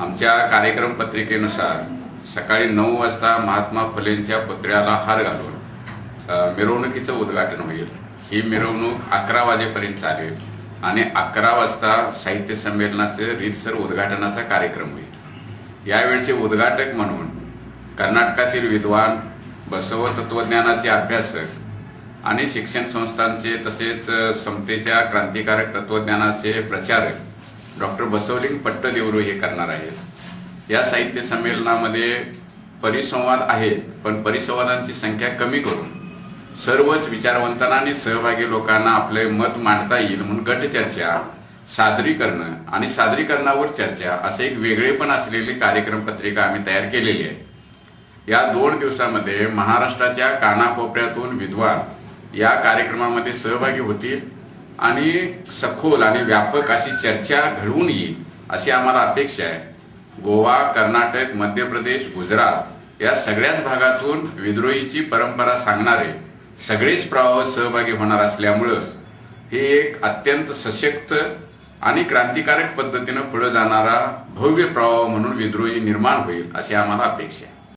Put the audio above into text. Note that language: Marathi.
आमच्या कार्यक्रम पत्रिकेनुसार सकाळी नऊ वाजता महात्मा फुलेंच्या पुतळ्याला हार घालून मिरवणुकीचं उद्घाटन होईल. ही मिरवणूक अकरा वाजेपर्यंत चालेल आणि अकरा वाजता साहित्य संमेलनाचं रीतसर उद्घाटनाचा कार्यक्रम होईल. यावेळचे उद्घाटक म्हणून कर्नाटकातील विद्वान बसव तत्वज्ञानाचे अभ्यासक आणि शिक्षण संस्थांचे तसेच समतेच्या क्रांतिकारक तत्वज्ञानाचे प्रचारक डॉक्टर बसवलिंग पट्टदेवरो हे करणार आहेत. या साहित्य संमेलनामध्ये परिसंवाद आहेत पण परिसंवादांची संख्या कमी करून सर्वच विचारवंतांना आणि सहभागी लोकांना आपले मत मांडता येईल म्हणून गट चर्चा सादरीकरण आणि सादरीकरणावर चर्चा असे एक वेगळेपण असलेली कार्यक्रम पत्रिका आम्ही तयार केलेली आहे या दोन दिवसामध्ये महाराष्ट्राच्या कानाकोपऱ्यातून विद्वान या कार्यक्रमामध्ये सहभागी होतील. आणि सखोल आणि व्यापक अशी चर्चा घडवून येईल अशी आम्हाला अपेक्षा आहे. गोवा कर्नाटक मध्य प्रदेश गुजरात या सगळ्याच भागातून विद्रोहीची परंपरा सांगणारे सगळेच प्रवाह सहभागी होणार असल्यामुळं हे एक अत्यंत सशक्त आणि क्रांतिकारक पद्धतीनं पुढे जाणारा भव्य प्रवाह म्हणून विद्रोही निर्माण होईल अशी आम्हाला अपेक्षा आहे.